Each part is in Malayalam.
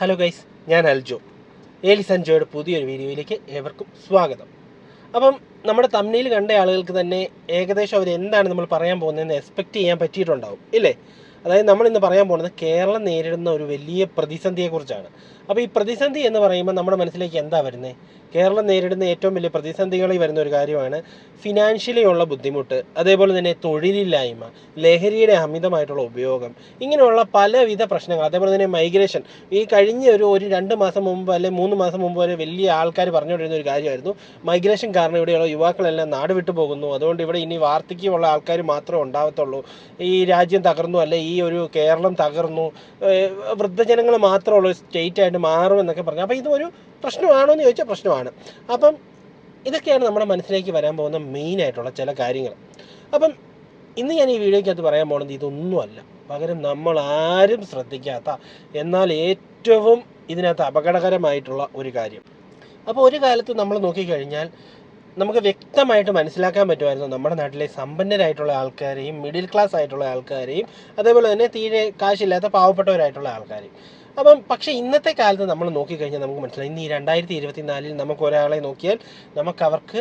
ഹലോ ഗൈസ് ഞാൻ അൽജോ. ഏലിസ് അൻജോയുടെ പുതിയൊരു വീഡിയോയിലേക്ക് ഏവർക്കും സ്വാഗതം. അപ്പം നമ്മുടെ തമ്മിൽ കണ്ട ആളുകൾക്ക് തന്നെ ഏകദേശം അവർ എന്താണ് നമ്മൾ പറയാൻ പോകുന്നതെന്ന് എക്സ്പെക്റ്റ് ചെയ്യാൻ പറ്റിയിട്ടുണ്ടാവും ഇല്ലേ? അതായത് നമ്മൾ ഇന്ന് പറയാൻ പോകുന്നത് കേരളം നേരിടുന്ന ഒരു വലിയ പ്രതിസന്ധിയെക്കുറിച്ചാണ്. അപ്പോൾ ഈ പ്രതിസന്ധി എന്ന് പറയുമ്പോൾ നമ്മുടെ മനസ്സിലേക്ക് എന്താ വരുന്നത് കേരളം നേരിടുന്ന ഏറ്റവും വലിയ പ്രതിസന്ധികളിൽ വരുന്ന ഒരു കാര്യമാണ് ഫിനാൻഷ്യലി ഉള്ള ബുദ്ധിമുട്ട് അതേപോലെ തന്നെ തൊഴിലില്ലായ്മ ലഹരിയുടെ അമിതമായിട്ടുള്ള ഉപയോഗം ഇങ്ങനെയുള്ള പലവിധ പ്രശ്നങ്ങൾ അതേപോലെ തന്നെ മൈഗ്രേഷൻ ഈ കഴിഞ്ഞ ഒരു ഒരു രണ്ട് മാസം മുമ്പ് അല്ലെങ്കിൽ മൂന്ന് മാസം മുമ്പ് വരെ വലിയ ആൾക്കാർ പറഞ്ഞുകൊണ്ടിരുന്ന ഒരു കാര്യമായിരുന്നു. മൈഗ്രേഷൻ കാരണം ഇവിടെയുള്ള യുവാക്കളെല്ലാം നാട് വിട്ടു പോകുന്നു. അതുകൊണ്ട് ഇവിടെ ഇനി വാർദ്ധക്യമുള്ള ആൾക്കാർ മാത്രമേ ഉണ്ടാവത്തുള്ളൂ. ഈ രാജ്യം തകർന്നു അല്ലെ ഈ ഒരു കേരളം തകർന്നു. വൃദ്ധജനങ്ങൾ മാത്രമുള്ള സ്റ്റേറ്റ് മാറുമെന്നൊക്കെ പറഞ്ഞു. അപ്പോൾ ഇതൊരു പ്രശ്നമാണോ എന്ന് ചോദിച്ചാൽ പ്രശ്നമാണ്. അപ്പം ഇതൊക്കെയാണ് നമ്മുടെ മനസ്സിലേക്ക് വരാൻ പോകുന്ന മെയിൻ ആയിട്ടുള്ള ചില കാര്യങ്ങൾ. അപ്പം ഇന്ന് ഞാൻ ഈ വീഡിയോയ്ക്കകത്ത് പറയാൻ പോകുന്നത് ഇതൊന്നുമല്ല. പകരം നമ്മൾ ആരും ശ്രദ്ധിക്കാത്ത എന്നാൽ ഏറ്റവും ഇതിനകത്ത് അപകടകരമായിട്ടുള്ള ഒരു കാര്യം. അപ്പോൾ ഒരു കാലത്ത് നമ്മൾ നോക്കിക്കഴിഞ്ഞാൽ നമുക്ക് വ്യക്തമായിട്ട് മനസ്സിലാക്കാൻ പറ്റുമായിരുന്നു നമ്മുടെ നാട്ടിലെ സമ്പന്നരായിട്ടുള്ള ആൾക്കാരെയും മിഡിൽ ക്ലാസ് ആയിട്ടുള്ള ആൾക്കാരെയും അതേപോലെ തന്നെ തീരെ കാശില്ലാത്ത പാവപ്പെട്ടവരായിട്ടുള്ള ആൾക്കാരെയും. അപ്പം പക്ഷേ ഇന്നത്തെ കാലത്ത് നമ്മൾ നോക്കിക്കഴിഞ്ഞാൽ നമുക്ക് മനസ്സിലായി. ഇന്ന് ഈ രണ്ടായിരത്തി ഇരുപത്തിനാലിൽ നമുക്ക് ഒരാളെ നോക്കിയാൽ നമുക്ക് അവർക്ക്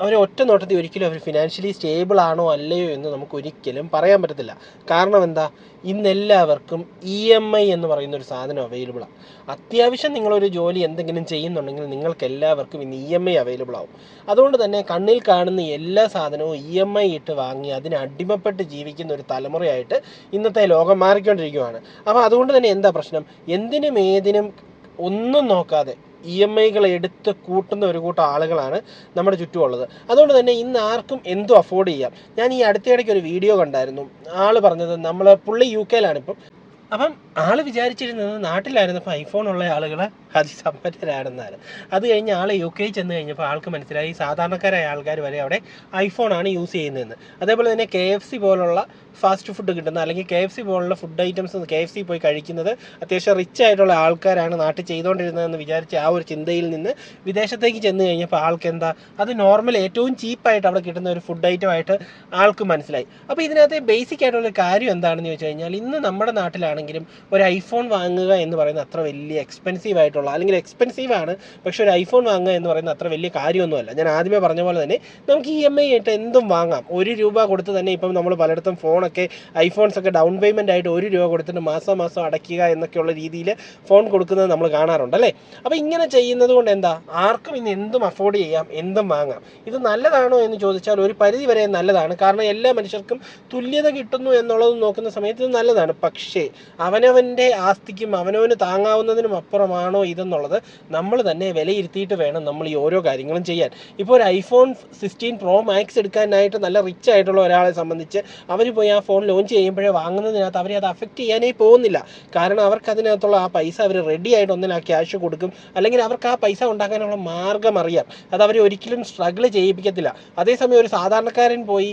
അവർ ഒറ്റ നോട്ടത്തിൽ ഒരിക്കലും അവർ ഫിനാൻഷ്യലി സ്റ്റേബിൾ ആണോ അല്ലയോ എന്ന് നമുക്ക് ഒരിക്കലും പറയാൻ പറ്റത്തില്ല. കാരണം എന്താ? ഇന്നെല്ലാവർക്കും ഇ എം ഐ എന്ന് പറയുന്ന ഒരു സാധനം അവൈലബിളാണ് അത്യാവശ്യം നിങ്ങളൊരു ജോലി എന്തെങ്കിലും ചെയ്യുന്നുണ്ടെങ്കിൽ നിങ്ങൾക്ക് എല്ലാവർക്കും ഇന്ന് ഇ എം ഐ അവൈലബിൾ ആവും. അതുകൊണ്ട് തന്നെ കണ്ണിൽ കാണുന്ന എല്ലാ സാധനവും ഇ എം ഐ ഇട്ട് വാങ്ങി അതിന് അടിമപ്പെട്ട് ജീവിക്കുന്ന ഒരു തലമുറയായിട്ട് ഇന്നത്തെ ലോകം മാറിക്കൊണ്ടിരിക്കുകയാണ് അപ്പോൾ അതുകൊണ്ട് തന്നെ എന്താ പ്രശ്നം? എന്തിനും ഏതിനും ഒന്നും നോക്കാതെ ഇ എം ഐകൾ എടുത്ത് കൂട്ടുന്ന ഒരു കൂട്ടം ആളുകളാണ് നമ്മുടെ ചുറ്റുമുള്ളത്. അതുകൊണ്ട് തന്നെ ഇന്ന് ആർക്കും എന്തും അഫോർഡ് ചെയ്യാം. ഞാൻ ഈ അടുത്തിടയ്ക്ക് ഒരു വീഡിയോ കണ്ടായിരുന്നു. ആൾ പറഞ്ഞത് നമ്മൾ പുള്ളി യു കെയിലാണ് ഇപ്പം. അപ്പം ആൾ വിചാരിച്ചിരുന്നത് നാട്ടിലായിരുന്നപ്പോൾ ഐഫോൺ ഉള്ള ആളുകൾ അതിസമ്പന്നരാണെന്നാണ് അത് കഴിഞ്ഞ് ആൾ യു കെ ചെന്ന് കഴിഞ്ഞപ്പോൾ ആൾക്ക് മനസ്സിലായി സാധാരണക്കാരായ ആൾക്കാർ വരെ അവിടെ ഐഫോണാണ് യൂസ് ചെയ്യുന്നതെന്ന്. അതേപോലെ തന്നെ കെ എഫ് സി പോലുള്ള ഫാസ്റ്റ് ഫുഡ് കിട്ടുന്ന അല്ലെങ്കിൽ കെ എഫ് സി പോലുള്ള food items K F C പോയി കഴിക്കുന്നത് അത്യാവശ്യം റിച്ച് ആയിട്ടുള്ള ആൾക്കാരാണ് നാട്ടിൽ ചെയ്തുകൊണ്ടിരുന്നതെന്ന് വിചാരിച്ച് ആ ഒരു ചിന്തയിൽ നിന്ന് വിദേശത്തേക്ക് ചെന്ന് കഴിഞ്ഞപ്പോൾ ആൾക്ക് എന്താ അത് നോർമൽ ഏറ്റവും ചീപ്പായിട്ട് അവിടെ കിട്ടുന്ന ഒരു ഫുഡ് ഐറ്റം ആയിട്ട് ആൾക്ക് മനസ്സിലായി. അപ്പോൾ ഇതിനകത്ത് ബേസിക് ആയിട്ടുള്ള കാര്യം എന്താണെന്ന് ചോദിച്ചു കഴിഞ്ഞാൽ ഇന്ന് നമ്മുടെ നാട്ടിലാണെങ്കിലും ഒരു ഐഫോൺ വാങ്ങുക എന്ന് പറയുന്നത് അത്ര വലിയ എക്സ്പെൻസീവ് ആയിട്ടുള്ള അല്ലെങ്കിൽ എക്സ്പെൻസീവ് ആണ് പക്ഷെ ഒരു ഐഫോൺ വാങ്ങുക എന്ന് പറയുന്നത് അത്ര വലിയ കാര്യമൊന്നുമല്ല. ഞാൻ ആദ്യമേ പറഞ്ഞ പോലെ തന്നെ നമുക്ക് ഇ എം ഐ ആയിട്ട് എന്തും വാങ്ങാം. ഒരു രൂപ കൊടുത്ത് തന്നെ ഇപ്പം നമ്മൾ പലയിടത്തും ഫോണൊക്കെ ഐഫോൺസ് ഒക്കെ ഡൗൺ പേയ്മെന്റ് ആയിട്ട് ഒരു രൂപ കൊടുത്തിട്ട് മാസം മാസം അടയ്ക്കുക എന്നൊക്കെയുള്ള രീതിയിൽ ഫോൺ കൊടുക്കുന്നത് നമ്മൾ കാണാറുണ്ട് അല്ലേ? അപ്പോൾ ഇങ്ങനെ ചെയ്യുന്നത് കൊണ്ട് എന്താ? ആർക്കും ഇന്ന് എന്തും അഫോർഡ് ചെയ്യാം എന്തും വാങ്ങാം. ഇത് നല്ലതാണോ എന്ന് ചോദിച്ചാൽ ഒരു പരിധി വരെ നല്ലതാണ്. കാരണം എല്ലാ മനുഷ്യർക്കും തുല്യത കിട്ടുന്നു എന്നുള്ളത് നോക്കുന്ന സമയത്ത് നല്ലതാണ്. പക്ഷേ അവനവന്റെ ആസ്തിക്കും അവനവന് താങ്ങാവുന്നതിനും അപ്പുറമാണോ ഇതെന്നുള്ളത് നമ്മൾ തന്നെ വിലയിരുത്തിയിട്ട് വേണം നമ്മൾ ഈ ഓരോ കാര്യങ്ങളും ചെയ്യാൻ. ഇപ്പോൾ ഒരു ഐഫോൺ സിക്സ്റ്റീൻ പ്രോ മാക്സ് എടുക്കാനായിട്ട് നല്ല റിച്ച് ആയിട്ടുള്ള ഒരാളെ സംബന്ധിച്ച് അവർ പോയി ആ ഫോൺ ലോഞ്ച് ചെയ്യുമ്പോഴേ വാങ്ങുന്നതിനകത്ത് അവരെ അത് അഫക്റ്റ് ചെയ്യാനേ പോകുന്നില്ല. കാരണം അവർക്ക് അതിനകത്തുള്ള ആ പൈസ അവർ റെഡി ആയിട്ട് ഒന്നിനാ ക്യാഷ് കൊടുക്കും. അല്ലെങ്കിൽ അവർക്ക് ആ പൈസ ഉണ്ടാക്കാനുള്ള മാർഗം അറിയാം. അത് അവരെ ഒരിക്കലും സ്ട്രഗിൾ ചെയ്യിപ്പിക്കത്തില്ല. അതേസമയം ഒരു സാധാരണക്കാരൻ പോയി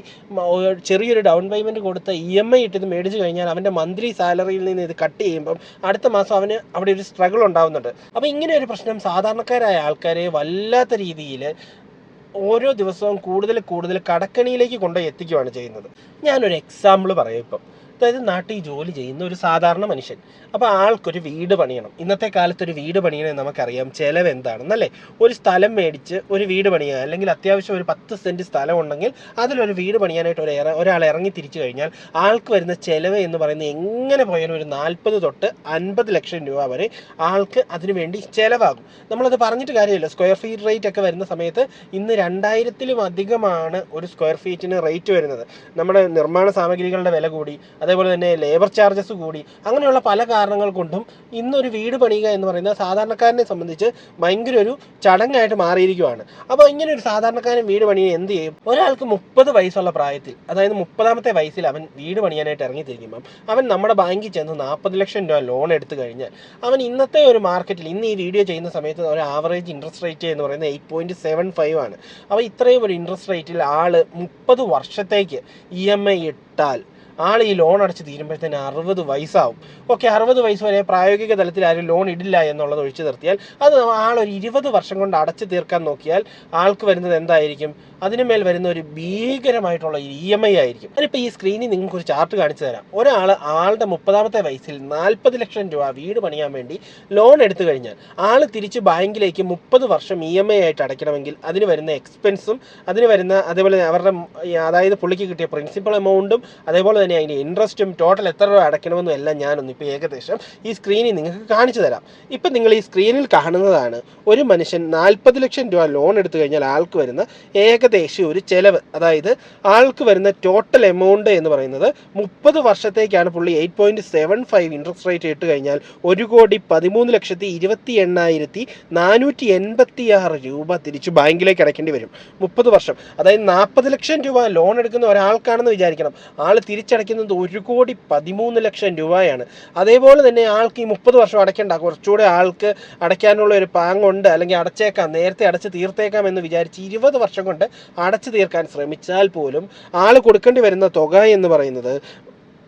ചെറിയൊരു ഡൗൺ പേയ്മെന്റ് കൊടുത്ത് ഇ എം ഐ ഇട്ടിത് മേടിച്ച് കഴിഞ്ഞാൽ അവന്റെ മന്ത്ലി സാലറിയിൽ നിന്ന് ഇത് കട്ട് ചെയ്യുമ്പം അടുത്ത മാസം അവന് അവിടെ ഒരു സ്ട്രഗിൾ ഉണ്ടാവുന്നുണ്ട്. അപ്പോൾ ഇങ്ങനെ ഒരു പ്രശ്നം സാധാരണക്കാരായ ആൾക്കാരെ വല്ലാത്ത രീതിയിൽ ഓരോ ദിവസവും കൂടുതൽ കൂടുതൽ കടക്കണിയിലേക്ക് കൊണ്ടുപോയി എത്തിക്കുകയാണ് ചെയ്യുന്നത്. ഞാനൊരു എക്സാമ്പിൾ പറയാം ഇപ്പം. അതായത് നാട്ടിൽ ജോലി ചെയ്യുന്ന ഒരു സാധാരണ മനുഷ്യൻ. അപ്പോൾ ആൾക്കൊരു വീട് പണിയണം. ഇന്നത്തെ കാലത്ത് ഒരു വീട് പണിയണമെന്ന് നമുക്കറിയാം. ചിലവ് എന്താണെന്നല്ലേ ഒരു സ്ഥലം മേടിച്ച് ഒരു വീട് പണിയുക അല്ലെങ്കിൽ അത്യാവശ്യം ഒരു പത്ത് സെന്റ് സ്ഥലം ഉണ്ടെങ്കിൽ അതിലൊരു വീട് പണിയാനായിട്ട് ഒരു ഒരാൾ ഇറങ്ങി തിരിച്ചു കഴിഞ്ഞാൽ ആൾക്ക് വരുന്ന ചിലവ് എന്ന് പറയുന്നത് എങ്ങനെ പോയാലും ഒരു നാൽപ്പത് തൊട്ട് അൻപത് ലക്ഷം രൂപ വരെ ആൾക്ക് അതിനുവേണ്ടി ചിലവാകും. നമ്മളത് പറഞ്ഞിട്ട് കാര്യമില്ല. സ്ക്വയർ ഫീറ്റ് റേറ്റ് ഒക്കെ വരുന്ന സമയത്ത് ഇന്ന് രണ്ടായിരത്തിലും അധികമാണ് ഒരു സ്ക്വയർ ഫീറ്റിന് റേറ്റ് വരുന്നത്. നമ്മുടെ നിർമ്മാണ സാമഗ്രികളുടെ വില കൂടി അതേപോലെ തന്നെ ലേബർ ചാർജസ് കൂടി അങ്ങനെയുള്ള പല കാരണങ്ങൾ കൊണ്ടും ഇന്നൊരു വീട് പണിയുക എന്ന് പറയുന്നത് സാധാരണക്കാരനെ സംബന്ധിച്ച് ഭയങ്കര ഒരു ചടങ്ങായിട്ട് മാറിയിരിക്കുകയാണ് അപ്പോൾ ഇങ്ങനെ ഒരു സാധാരണക്കാരൻ വീട് പണിയാൻ എന്ത് ചെയ്യും? ഒരാൾക്ക് മുപ്പത് വയസ്സുള്ള പ്രായത്തിൽ അതായത് മുപ്പതാമത്തെ വയസ്സിൽ അവൻ വീട് പണിയാനായിട്ട് ഇറങ്ങിത്തിരിക്കുമ്പം അവൻ നമ്മുടെ ബാങ്കിൽ ചെന്ന് നാൽപ്പത് ലക്ഷം രൂപ ലോൺ എടുത്തു കഴിഞ്ഞാൽ അവൻ ഇന്നത്തെ ഒരു മാർക്കറ്റിൽ ഇന്ന് ഈ വീഡിയോ ചെയ്യുന്ന സമയത്ത് ഒരു ആവറേജ് ഇൻട്രസ്റ്റ് റേറ്റ് എന്ന് പറയുന്നത് എയ്റ്റ് പോയിന്റ് സെവൻ ഫൈവ് ആണ്. അപ്പോൾ ഇത്രയും ഒരു ഇൻട്രസ്റ്റ് റേറ്റിൽ ആൾ മുപ്പത് വർഷത്തേക്ക് ഇ എം ഐ ഇട്ടാൽ ആൾ ഈ ലോൺ അടച്ച് തീരുമ്പോഴത്തേന് അറുപത് വയസ്സാവും. ഓക്കെ അറുപത് വയസ്സ് വരെ പ്രായോഗിക തലത്തിൽ ആരും ലോൺ ഇടില്ല എന്നുള്ളത് ഒഴിച്ചു നിർത്തിയാൽ അത് ആളൊരു ഇരുപത് വർഷം കൊണ്ട് അടച്ചു തീർക്കാൻ നോക്കിയാൽ ആൾക്ക് വരുന്നത് എന്തായിരിക്കും? അതിനുമേൽ വരുന്ന ഒരു ഭീകരമായിട്ടുള്ള ഇ എം ഐ ആയിരിക്കും. അതിനിപ്പോൾ ഈ സ്ക്രീനിൽ നിങ്ങൾക്ക് ഒരു ചാർട്ട് കാണിച്ചു തരാം. ഒരാൾ ആളുടെ മുപ്പതാമത്തെ വയസ്സിൽ നാൽപ്പത് ലക്ഷം രൂപ വീട് പണിയാൻ വേണ്ടി ലോൺ എടുത്തു കഴിഞ്ഞാൽ ആൾ തിരിച്ച് ബാങ്കിലേക്ക് മുപ്പത് വർഷം ഇ എം ഐ ആയിട്ട് അടയ്ക്കണമെങ്കിൽ അതിന് വരുന്ന എക്സ്പെൻസും അതിന് വരുന്ന അതേപോലെ അവരുടെ അതായത് പുള്ളിക്ക് കിട്ടിയ പ്രിൻസിപ്പൽ എമൗണ്ടും അതേപോലെ തന്നെ അതിന്റെ ഇൻട്രസ്റ്റും ടോട്ടൽ എത്ര രൂപ അടയ്ക്കണമെന്നും എല്ലാം ഞാനൊന്ന് ഇപ്പോൾ ഏകദേശം ഈ സ്ക്രീനിൽ നിങ്ങൾക്ക് കാണിച്ചു തരാം. ഇപ്പം നിങ്ങൾ ഈ സ്ക്രീനിൽ കാണുന്നതാണ് ഒരു മനുഷ്യൻ നാൽപ്പത് ലക്ഷം രൂപ ലോൺ എടുത്തു കഴിഞ്ഞാൽ ആൾക്ക് വരുന്ന ഏകദേശം ഒരു ചെലവ്. അതായത് ആൾക്ക് വരുന്ന ടോട്ടൽ എമൗണ്ട് എന്ന് പറയുന്നത് മുപ്പത് വർഷത്തേക്കാണ് പുള്ളി eight point seven five interest rate ഇട്ട് കഴിഞ്ഞാൽ ഒരു കോടി പതിമൂന്ന് ലക്ഷത്തി ഇരുപത്തി എണ്ണായിരത്തി നാനൂറ്റി എൺപത്തി ആറ് രൂപ തിരിച്ച് ബാങ്കിലേക്ക് അടയ്ക്കേണ്ടി വരും. മുപ്പത് വർഷം. അതായത് നാൽപ്പത് ലക്ഷം രൂപ ലോൺ എടുക്കുന്ന ഒരാൾക്കാണെന്ന് വിചാരിക്കണം. ആൾ തിരിച്ചടയ്ക്കുന്നത് ഒരു കോടി പതിമൂന്ന് ലക്ഷം രൂപയാണ്. അതേപോലെ തന്നെ ആൾക്ക് ഈ മുപ്പത് വർഷം അടയ്ക്കേണ്ട. കുറച്ചുകൂടെ ആൾക്ക് അടയ്ക്കാനുള്ള ഒരു പാങ്ങുണ്ട്. അല്ലെങ്കിൽ അടച്ചേക്കാം നേരത്തെ അടച്ച് തീർത്തേക്കാം എന്ന് വിചാരിച്ച് ഇരുപത് വർഷം കൊണ്ട് അടച്ചു തീർക്കാൻ ശ്രമിച്ചാൽ പോലും ആൾ കൊടുക്കേണ്ടി വരുന്ന തുക എന്ന് പറയുന്നത്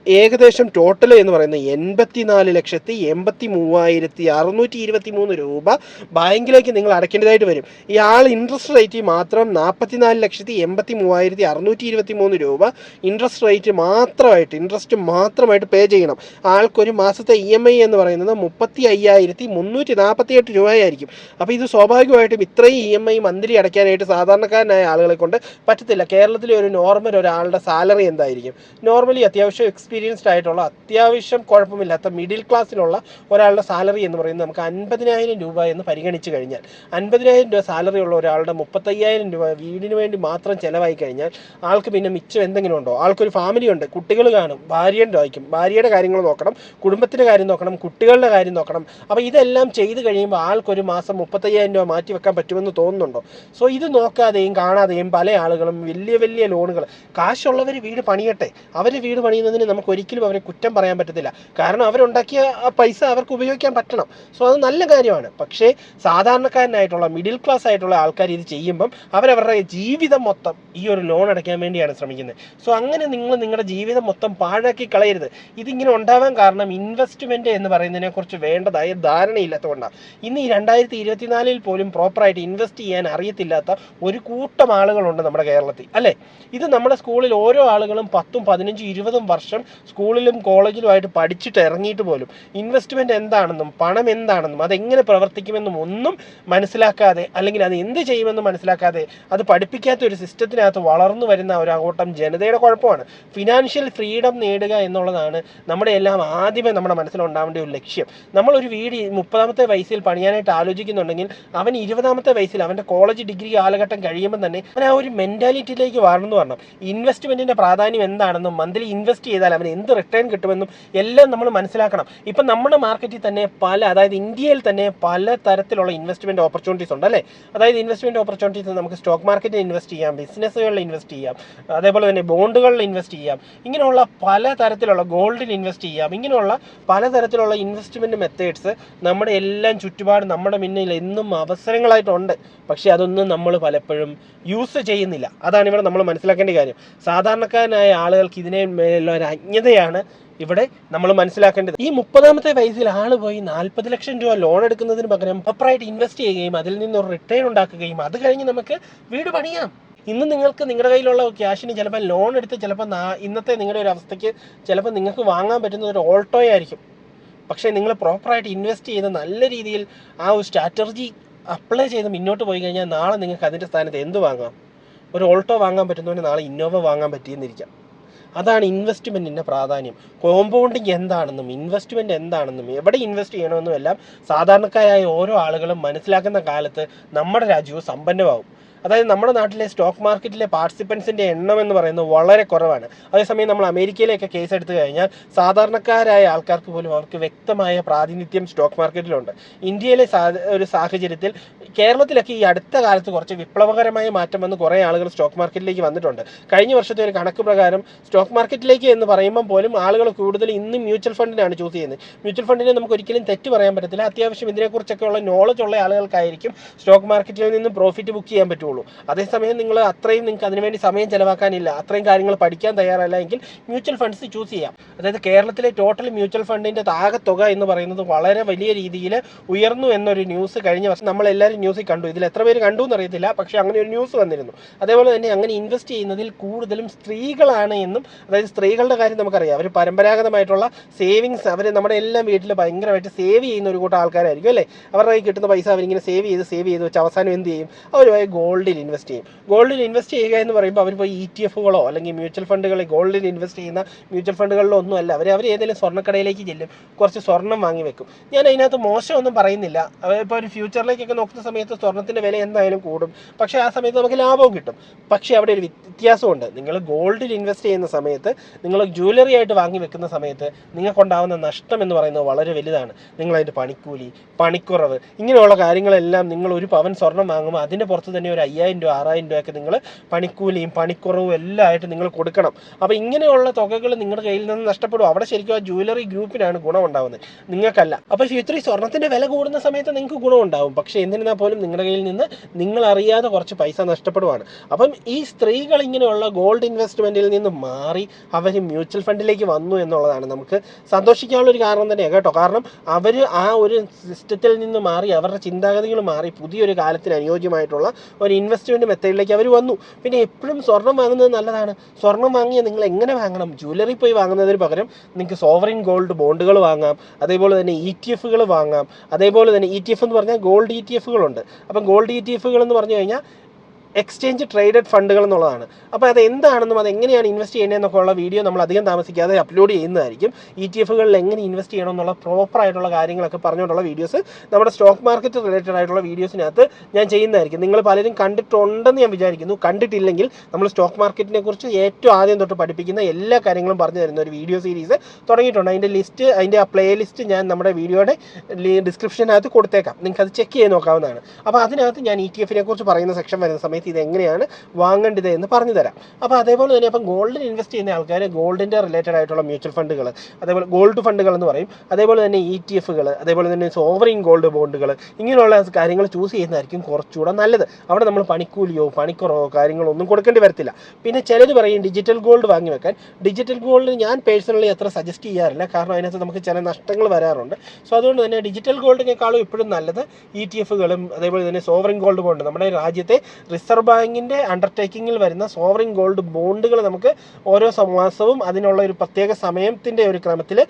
ഏകദേശം ടോട്ടൽ എന്ന് പറയുന്നത് എൺപത്തിനാല് ലക്ഷത്തി എൺപത്തി മൂവായിരത്തി അറുന്നൂറ്റി ഇരുപത്തി മൂന്ന് രൂപ ബാങ്കിലേക്ക് നിങ്ങൾ അടയ്ക്കേണ്ടതായിട്ട് വരും. ഈ ആൾ ഇൻട്രസ്റ്റ് റേറ്റ് മാത്രം നാൽപ്പത്തിനാല് ലക്ഷത്തി എൺപത്തി മൂവായിരത്തി അറുന്നൂറ്റി ഇരുപത്തി മൂന്ന് രൂപ ഇൻട്രസ്റ്റ് റേറ്റ് മാത്രമായിട്ട് ഇൻട്രസ്റ്റ് മാത്രമായിട്ട് പേ ചെയ്യണം. ആൾക്കൊരു മാസത്തെ ഇ എം ഐ എന്ന് പറയുന്നത് മുപ്പത്തി അയ്യായിരത്തി മുന്നൂറ്റി നാൽപ്പത്തി എട്ട് രൂപയായിരിക്കും. അപ്പോൾ ഇത് സ്വാഭാവികമായിട്ടും ഇത്രയും ഇ എം ഐ മന്ത്ലി അടയ്ക്കാനായിട്ട് സാധാരണക്കാരനായ ആളുകളെ കൊണ്ട് പറ്റത്തില്ല. കേരളത്തിലെ ഒരു നോർമൽ ഒരാളുടെ സാലറി എന്തായിരിക്കും? നോർമലി അത്യാവശ്യം എക്സ്പീരിയൻസ്ഡ് ആയിട്ടുള്ള അത്യാവശ്യം കുഴപ്പമില്ലാത്ത മിഡിൽ ക്ലാസ്സിലുള്ള ഒരാളുടെ സാലറി എന്ന് പറയുന്നത് നമുക്ക് അൻപതിനായിരം രൂപ എന്ന് പരിഗണിച്ച് കഴിഞ്ഞാൽ അൻപതിനായിരം രൂപ സാലറി ഉള്ള ഒരാളുടെ മുപ്പത്തയ്യായിരം രൂപ വീടിന് വേണ്ടി മാത്രം ചിലവായി കഴിഞ്ഞാൽ ആൾക്ക് പിന്നെ മിച്ചം എന്തെങ്കിലും ഉണ്ടോ? ആൾക്കൊരു ഫാമിലി ഉണ്ട് കുട്ടികൾ കാണും ഭാര്യയുടെ വായിക്കും ഭാര്യയുടെ കാര്യങ്ങൾ നോക്കണം കുടുംബത്തിന്റെ കാര്യം നോക്കണം കുട്ടികളുടെ കാര്യം നോക്കണം. അപ്പോൾ ഇതെല്ലാം ചെയ്ത് കഴിയുമ്പോൾ ആൾക്കൊരു മാസം മുപ്പത്തയ്യായിരം രൂപ മാറ്റി വെക്കാൻ പറ്റുമെന്ന് തോന്നുന്നുണ്ടോ? സോ ഇത് നോക്കാതെയും കാണാതെയും പല ആളുകളും വലിയ വലിയ ലോണുകൾ കാശുള്ളവർ വീട് പണിയട്ടെ അവർ വീട് പണിയുന്നതിന് നമുക്ക് ഒരിക്കലും അവരെ കുറ്റം പറയാൻ പറ്റത്തില്ല. കാരണം അവരുണ്ടാക്കിയ ആ പൈസ അവർക്ക് ഉപയോഗിക്കാൻ പറ്റണം. സോ അത് നല്ല കാര്യമാണ്. പക്ഷേ സാധാരണക്കാരനായിട്ടുള്ള മിഡിൽ ക്ലാസ് ആയിട്ടുള്ള ആൾക്കാർ ഇത് ചെയ്യുമ്പം അവരവരുടെ ജീവിതം മൊത്തം ഈ ഒരു ലോൺ അടയ്ക്കാൻ വേണ്ടിയാണ് ശ്രമിക്കുന്നത്. സോ അങ്ങനെ നിങ്ങൾ നിങ്ങളുടെ ജീവിതം മൊത്തം പാഴാക്കി കളയരുത്. ഇതിങ്ങനെ ഉണ്ടാവാൻ കാരണം ഇൻവെസ്റ്റ്മെന്റ് എന്ന് പറയുന്നതിനെക്കുറിച്ച് വേണ്ടതായ ധാരണയില്ലാത്തതുകൊണ്ടാണ് ഇന്ന് ഈ രണ്ടായിരത്തി ഇരുപത്തിനാലിൽ പോലും പ്രോപ്പറായിട്ട് ഇൻവെസ്റ്റ് ചെയ്യാൻ അറിയത്തില്ലാത്ത ഒരു കൂട്ടം ആളുകളുണ്ട് നമ്മുടെ കേരളത്തിൽ. അല്ലേ? ഇത് നമ്മുടെ സ്കൂളിൽ ഓരോ ആളുകളും പത്തും പതിനഞ്ചും ഇരുപതും വർഷം സ്കൂളിലും കോളേജിലുമായിട്ട് പഠിച്ചിട്ട് ഇറങ്ങിയിട്ട് പോലും ഇൻവെസ്റ്റ്മെന്റ് എന്താണെന്നും പണം എന്താണെന്നും അതെങ്ങനെ പ്രവർത്തിക്കുമെന്നും ഒന്നും മനസ്സിലാക്കാതെ അല്ലെങ്കിൽ അത് എന്ത് ചെയ്യുമെന്ന് മനസ്സിലാക്കാതെ അത് പഠിപ്പിക്കാത്ത ഒരു സിസ്റ്റത്തിനകത്ത് വളർന്നു വരുന്ന ഒരു ആഘോട്ടം ജനതയുടെ കുഴപ്പമാണ്. ഫിനാൻഷ്യൽ ഫ്രീഡം നേടുക എന്നുള്ളതാണ് നമ്മുടെ എല്ലാം ആദ്യമേ നമ്മുടെ മനസ്സിലുണ്ടാവേണ്ട ഒരു ലക്ഷ്യം. നമ്മളൊരു വീട് മുപ്പതാമത്തെ വയസ്സിൽ പണിയാനായിട്ട് ആലോചിക്കുന്നുണ്ടെങ്കിൽ അവൻ ഇരുപതാമത്തെ വയസ്സിൽ അവന്റെ കോളേജ് ഡിഗ്രി കാലഘട്ടം കഴിയുമ്പോൾ തന്നെ അവൻ ആ ഒരു മെന്റാലിറ്റിയിലേക്ക് വളർന്നു പറഞ്ഞു. ഇൻവെസ്റ്റ്മെന്റിന്റെ പ്രാധാന്യം എന്താണെന്നും മന്ത്ലി ഇൻവെസ്റ്റ് ചെയ്താൽ അവന് എന്ത് റിട്ടേൺ കിട്ടുമെന്നും എല്ലാം നമ്മൾ മനസ്സിലാക്കണം. ഇപ്പം നമ്മുടെ മാർക്കറ്റിൽ തന്നെ പല അതായത് ഇന്ത്യയിൽ തന്നെ പല തരത്തിലുള്ള ഇൻവെസ്റ്റ്മെന്റ് ഓപ്പർച്യൂണിറ്റീസ് ഉണ്ട് അല്ലേ? അതായത് ഇൻവെസ്റ്റ്മെന്റ് ഓപ്പർച്യൂണിറ്റീസ് നമുക്ക് സ്റ്റോക്ക് മാർക്കറ്റിൽ ഇൻവെസ്റ്റ് ചെയ്യാം ബിസിനസ്സുകളിൽ ഇൻവെസ്റ്റ് ചെയ്യാം അതേപോലെ തന്നെ ബോണ്ടുകളിൽ ഇൻവെസ്റ്റ് ചെയ്യാം. ഇങ്ങനെയുള്ള പല തരത്തിലുള്ള ഗോൾഡിൽ ഇൻവെസ്റ്റ് ചെയ്യാം. ഇങ്ങനെയുള്ള പല തരത്തിലുള്ള ഇൻവെസ്റ്റ്മെന്റ് മെത്തേഡ്സ് നമ്മുടെ എല്ലാം ചുറ്റുപാട് നമ്മുടെ മുന്നിൽ എന്നും അവസരങ്ങളായിട്ടുണ്ട്. പക്ഷേ അതൊന്നും നമ്മൾ പലപ്പോഴും യൂസ് ചെയ്യുന്നില്ല. അതാണ് ഇവിടെ നമ്മൾ മനസ്സിലാക്കേണ്ട കാര്യം. സാധാരണക്കാരനായ ആളുകൾക്ക് ഇതിനെ മേലുള്ള ഒരു അജ്ഞതയാണ് ഇവിടെ നമ്മൾ മനസ്സിലാക്കേണ്ടത്. ഈ മുപ്പതാമത്തെ വയസ്സിൽ ആൾ പോയി നാൽപ്പത് ലക്ഷം രൂപ ലോൺ എടുക്കുന്നതിന് പകരം പ്രോപ്പറായിട്ട് ഇൻവെസ്റ്റ് ചെയ്യുകയും അതിൽ നിന്ന് ഒരു റിട്ടേൺ ഉണ്ടാക്കുകയും അത് കഴിഞ്ഞ് നമുക്ക് വീട് പണിയാം. ഇന്ന് നിങ്ങൾക്ക് നിങ്ങളുടെ കയ്യിലുള്ള ക്യാഷിന് ചിലപ്പോൾ ലോൺ എടുത്ത് ചിലപ്പോൾ ഇന്നത്തെ നിങ്ങളുടെ ഒരു അവസ്ഥയ്ക്ക് ചിലപ്പോൾ നിങ്ങൾക്ക് വാങ്ങാൻ പറ്റുന്ന ഒരു ഓൾട്ടോ ആയിരിക്കും. പക്ഷേ നിങ്ങൾ പ്രോപ്പറായിട്ട് ഇൻവെസ്റ്റ് ചെയ്ത് നല്ല രീതിയിൽ ആ ഒരു സ്ട്രാറ്റജി അപ്ലൈ ചെയ്ത് മുന്നോട്ട് പോയി കഴിഞ്ഞാൽ നാളെ നിങ്ങൾക്ക് അതിന്റെ സ്ഥാനത്ത് എന്ത് വാങ്ങാം? ഒരു ഓൾട്ടോ വാങ്ങാൻ പറ്റുന്നവന് നാളെ ഇന്നോവ വാങ്ങാൻ പറ്റിയെന്നിരിക്കാം. അതാണ് ഇൻവെസ്റ്റ്മെന്റിന്റെ പ്രാധാന്യം. കോമ്പൗണ്ടിങ് എന്താണെന്നും ഇൻവെസ്റ്റ്മെന്റ് എന്താണെന്നും എവിടെ ഇൻവെസ്റ്റ് ചെയ്യണമെന്നും എല്ലാം സാധാരണക്കാരായ ഓരോ ആളുകളും മനസ്സിലാക്കുന്ന കാലത്ത് നമ്മുടെ രാജ്യവും സമ്പന്നമാവും. അതായത് നമ്മുടെ നാട്ടിലെ സ്റ്റോക്ക് മാർക്കറ്റിലെ പാർട്ടിസിപ്പൻസിന്റെ എണ്ണം എന്ന് പറയുന്നത് വളരെ കുറവാണ്. അതേസമയം നമ്മൾ അമേരിക്കയിലേക്ക് കേസ് എടുത്തു കഴിഞ്ഞാൽ സാധാരണക്കാരായ ആൾക്കാർക്ക് പോലും അവർക്ക് വ്യക്തമായ പ്രാതിനിധ്യം സ്റ്റോക്ക് മാർക്കറ്റിലുണ്ട് ഇന്ത്യയിലെ ഒരു സാഹചര്യത്തിൽ കേരളത്തിലൊക്കെ ഈ അടുത്ത കാലത്ത് കുറച്ച് വിപ്ലവകരമായ മാറ്റം വന്ന് കുറേ ആളുകൾ സ്റ്റോക്ക് മാർക്കറ്റിലേക്ക് വന്നിട്ടുണ്ട്. കഴിഞ്ഞ വർഷത്തെ ഒരു കണക്ക് പ്രകാരം സ്റ്റോക്ക് മാർക്കറ്റിലേക്ക് എന്ന് പറയുമ്പോൾ പോലും ആളുകൾ കൂടുതൽ ഇന്നും മ്യൂച്വൽ ഫണ്ടിനാണ് ചൂസ് ചെയ്യുന്നത്. മ്യൂച്വൽ ഫണ്ടിനെ നമുക്ക് ഒരിക്കലും തെറ്റ് പറയാൻ പറ്റത്തില്ല. അത്യാവശ്യം ഇതിനെക്കുറിച്ചൊക്കെ ഉള്ള നോളജ് ഉള്ള ആളുകൾക്കായിരിക്കും സ്റ്റോക്ക് മാർക്കറ്റിൽ നിന്ന് പ്രോഫിറ്റ് ബുക്ക് ചെയ്യാൻ പറ്റുള്ളൂ. അതേസമയം നിങ്ങൾ അത്രയും നിങ്ങൾക്ക് അതിനുവേണ്ടി സമയം ചെലവാക്കാനില്ല. അത്രയും കാര്യങ്ങൾ പഠിക്കാൻ തയ്യാറല്ല എങ്കിൽ മ്യൂച്വൽ ഫണ്ട്സ് ചൂസ് ചെയ്യാം. അതായത് കേരളത്തിലെ ടോട്ടൽ മ്യൂച്വൽ ഫണ്ടിന്റെ തുക എന്ന് പറയുന്നത് വളരെ വലിയ രീതിയിൽ ഉയർന്നു എന്നൊരു ന്യൂസ് കഴിഞ്ഞ വർഷം നമ്മൾ എല്ലാവരും ന്യൂസിൽ കണ്ടു. ഇതിൽ എത്ര പേര് കണ്ടു എന്നറിയത്തില്ല. പക്ഷേ അങ്ങനെ ഒരു ന്യൂസ് വന്നിരുന്നു. അതേപോലെ തന്നെ അങ്ങനെ ഇൻവെസ്റ്റ് ചെയ്യുന്നതിൽ കൂടുതലും സ്ത്രീകളാണ് എന്നും അതായത് സ്ത്രീകളുടെ കാര്യം നമുക്കറിയാം. അവർ പരമ്പരാഗതമായിട്ടുള്ള സേവിങ്സ് അവർ നമ്മുടെ എല്ലാം വീട്ടിൽ ഭയങ്കരമായിട്ട് സേവ് ചെയ്യുന്ന ഒരു കൂട്ടം ആൾക്കാരായിരിക്കും അല്ലേ? അവരുടെ കിട്ടുന്ന പൈസ അവരിങ്ങനെ സേവ് ചെയ്ത് സേവ് ചെയ്ത് വെച്ച് അവസാനം എന്ത് ചെയ്യും? അവർ പോയി ഗോൾഡിൽ ഇൻവെസ്റ്റ് ചെയ്യും. ഗോൾഡിൽ ഇൻവെസ്റ്റ് ചെയ്യുക എന്ന് പറയുമ്പോൾ അവർ പോയി ഇ ടി എഫുകളോ അല്ലെങ്കിൽ മ്യൂച്വൽ ഫണ്ടുകളെ ഗോൾഡിൽ ഇൻവെസ്റ്റ് ചെയ്യുന്ന മ്യൂച്വൽ ഫണ്ടുകളിലോ ഒന്നും അല്ല അവർ അവർ ഏതെങ്കിലും സ്വർണക്കടയിലേക്ക് ചെല്ലും. കുറച്ച് സ്വർണം വാങ്ങി വെക്കും. ഞാൻ അതിനകത്ത് മോശമൊന്നും പറയുന്നില്ല. ഇപ്പോൾ ഒരു ഫ്യൂച്ചറിലേക്കൊക്കെ നോക്കുന്ന സമയത്ത് സ്വർണത്തിന്റെ വില എന്തായാലും കൂടും. പക്ഷേ ആ സമയത്ത് നമുക്ക് ലാഭവും കിട്ടും. പക്ഷേ അവിടെ ഒരു വ്യത്യാസമുണ്ട്. നിങ്ങൾ ഗോൾഡിൽ ഇൻവെസ്റ്റ് ചെയ്യുന്ന സമയത്ത് നിങ്ങൾ ജ്വല്ലറി ആയിട്ട് വാങ്ങി വെക്കുന്ന സമയത്ത് നിങ്ങൾക്കുണ്ടാകുന്ന നഷ്ടം എന്ന് പറയുന്നത് വളരെ വലുതാണ്. നിങ്ങളതിന്റെ പണിക്കൂലി പണിക്കുറവ് ഇങ്ങനെയുള്ള കാര്യങ്ങളെല്ലാം നിങ്ങൾ ഒരു പവൻ സ്വർണം വാങ്ങുമ്പോൾ അതിന്റെ പുറത്ത് തന്നെ ഒരു അയ്യായിരം രൂപ ആറായിരം രൂപയൊക്കെ നിങ്ങൾ പണിക്കൂലിയും പണിക്കുറവും എല്ലാം ആയിട്ട് നിങ്ങൾ കൊടുക്കണം. അപ്പോൾ ഇങ്ങനെയുള്ള തുകകൾ നിങ്ങളുടെ കയ്യിൽ നിന്ന് നഷ്ടപ്പെടും. അവിടെ ശരിക്കും ആ ജ്വല്ലറി ഗ്രൂപ്പിനാണ് ഗുണം ഉണ്ടാവുന്നത് നിങ്ങൾക്കല്ല അപ്പോൾ ഇത്രയും സ്വർണത്തിന്റെ വില കൂടുന്ന സമയത്ത് നിങ്ങൾക്ക് ഗുണം ഉണ്ടാവും പക്ഷേ എന്നിരുന്നാൽ പോലും നിങ്ങളുടെ കയ്യിൽ നിന്ന് നിങ്ങൾ അറിയാതെ കുറച്ച് പൈസ നഷ്ടപ്പെടുവാണ്. അപ്പം ഈ സ്ത്രീകൾ ഇങ്ങനെയുള്ള ഗോൾഡ് ഇൻവെസ്റ്റ്മെന്റിൽ നിന്ന് മാറി അവർ മ്യൂച്വൽ ഫണ്ടിലേക്ക് വന്നു എന്നുള്ളതാണ് നമുക്ക് സന്തോഷിക്കാനുള്ള ഒരു കാരണം തന്നെയാണ് കേട്ടോ. കാരണം അവർ ആ ഒരു സിസ്റ്റത്തിൽ നിന്ന് മാറി അവരുടെ ചിന്താഗതികൾ മാറി പുതിയൊരു കാലത്തിന് അനുയോജ്യമായിട്ടുള്ള ഒരു ഇൻവെസ്റ്റ്മെന്റ് മെത്തേഡിലേക്ക് അവർ വന്നു. പിന്നെ എപ്പോഴും സ്വർണം വാങ്ങുന്നത് നല്ലതാണ്. സ്വർണം വാങ്ങിയാൽ നിങ്ങൾ എങ്ങനെ വാങ്ങണം? ജ്വല്ലറി പോയി വാങ്ങുന്നതിന് പകരം നിങ്ങൾക്ക് സോവറിൻ ഗോൾഡ് ബോണ്ടുകൾ വാങ്ങാം. അതേപോലെ തന്നെ ഇ ടി എഫുകൾ വാങ്ങാം. അതേപോലെ തന്നെ ഇ ടി എഫ് എന്ന് പറഞ്ഞാൽ ഗോൾഡ് ഇ ടി എഫുകളുണ്ട് അപ്പം ഗോൾഡ് ഇ ടി എഫുകൾ എന്ന് പറഞ്ഞു കഴിഞ്ഞാൽ എക്സ്ചേഞ്ച് ട്രേഡഡ് ഫണ്ടുകൾ എന്നുള്ളതാണ്. അപ്പോൾ അത് എന്താണെന്നും അത് എങ്ങനെയാണ് ഇൻവെസ്റ്റ് ചെയ്യേണ്ടതെന്നൊക്കെ ഉള്ള വീഡിയോ നമ്മൾ അധികം താമസിക്കാതെ അപ്ലോഡ് ചെയ്യുന്നതായിരിക്കും. ഇ ടി എഫുകളിൽ എങ്ങനെ ഇൻവെസ്റ്റ് ചെയ്യണം എന്നുള്ള പ്രോപ്പർ ആയിട്ടുള്ള കാര്യങ്ങളൊക്കെ പറഞ്ഞുകൊണ്ടുള്ള വീഡിയോസ് നമ്മുടെ സ്റ്റോക്ക് മാർക്കറ്റ് റിലേറ്റഡ് ആയിട്ടുള്ള വീഡിയോസിനകത്ത് ഞാൻ ചെയ്യുന്നതായിരിക്കും. നിങ്ങൾ പലരും കണ്ടിട്ടുണ്ടെന്ന് ഞാൻ വിചാരിക്കുന്നു. കണ്ടിട്ടില്ലെങ്കിൽ നമ്മൾ സ്റ്റോക്ക് മാർക്കറ്റിനെ കുറിച്ച് ഏറ്റവും ആദ്യം തൊട്ട് പഠിപ്പിക്കുന്ന എല്ലാ കാര്യങ്ങളും പറഞ്ഞു തരുന്ന ഒരു വീഡിയോ സീരീസ് തുടങ്ങിയിട്ടുണ്ട്. അതിന്റെ ലിസ്റ്റ് അതിന്റെ ആ പ്ലേ ലിസ്റ്റ് ഞാൻ നമ്മുടെ വീഡിയോയുടെ ഡിസ്ക്രിപ്ഷനകത്ത് കൊടുത്തേക്കാം. നിങ്ങൾക്ക് അത് ചെക്ക് ചെയ്ത് നോക്കാവുന്നതാണ്. അപ്പോൾ അതിനകത്ത് ഞാൻ ഇ ടി എഫിനെ കുറിച്ച് പറയുന്ന സെക്ഷൻ വരുന്ന സമയത്ത് ഇത് എങ്ങനെയാണ് വാങ്ങേണ്ടത് എന്ന് പറഞ്ഞു തരാം അപ്പോൾ അതേപോലെ തന്നെ അപ്പം ഗോൾഡിൽ ഇൻവെസ്റ്റ് ചെയ്യുന്ന ആൾക്കാർ ഗോൾഡിന്റെ റിലേറ്റഡ് ആയിട്ടുള്ള മ്യൂച്വൽ ഫണ്ടുകൾ അതേപോലെ ഗോൾഡ് ഫണ്ടുകൾ എന്ന് പറയും. അതേപോലെ തന്നെ ഇ ടി എഫുകൾ അതേപോലെ തന്നെ സോവറിങ് ഗോൾഡ് ബോണ്ടുകൾ ഇങ്ങനെയുള്ള കാര്യങ്ങൾ ചൂസ് ചെയ്യുന്നതായിരിക്കും കുറച്ചുകൂടെ നല്ലത്. അവിടെ നമ്മൾ പണിക്കൂലിയോ പണിക്കുറവോ കാര്യങ്ങളോ ഒന്നും കൊടുക്കേണ്ടി വരത്തില്ല. പിന്നെ ചിലർ പറയും ഡിജിറ്റൽ ഗോൾഡ് വാങ്ങി വെക്കാൻ. ഡിജിറ്റൽ ഗോൾഡ് ഞാൻ പേഴ്സണലി അത്ര സജസ്റ്റ് ചെയ്യാറില്ല. കാരണം അതിനകത്ത് നമുക്ക് ചില നഷ്ടങ്ങൾ വരാറുണ്ട്. സോ അതുകൊണ്ട് തന്നെ ഡിജിറ്റൽ ഗോൾഡിനേക്കാളും ഇപ്പോഴും നല്ലത് ഇ ടി എഫുകളും അതേപോലെ തന്നെ സോവറിങ് ഗോൾഡ് ബോണ്ട് നമ്മുടെ രാജ്യത്തെ റിസർവ് ബാങ്കിന്റെ അണ്ടർടേക്കിങ്ങിൽ വരുന്ന സോവറിൻ ഗോൾഡ് ബോണ്ടുകൾ നമുക്ക് ഓരോ മാസവും അതിനുള്ള ഒരു പ്രത്യേക സമയത്തിന്റെ ഒരു ക്രമത്തിൽ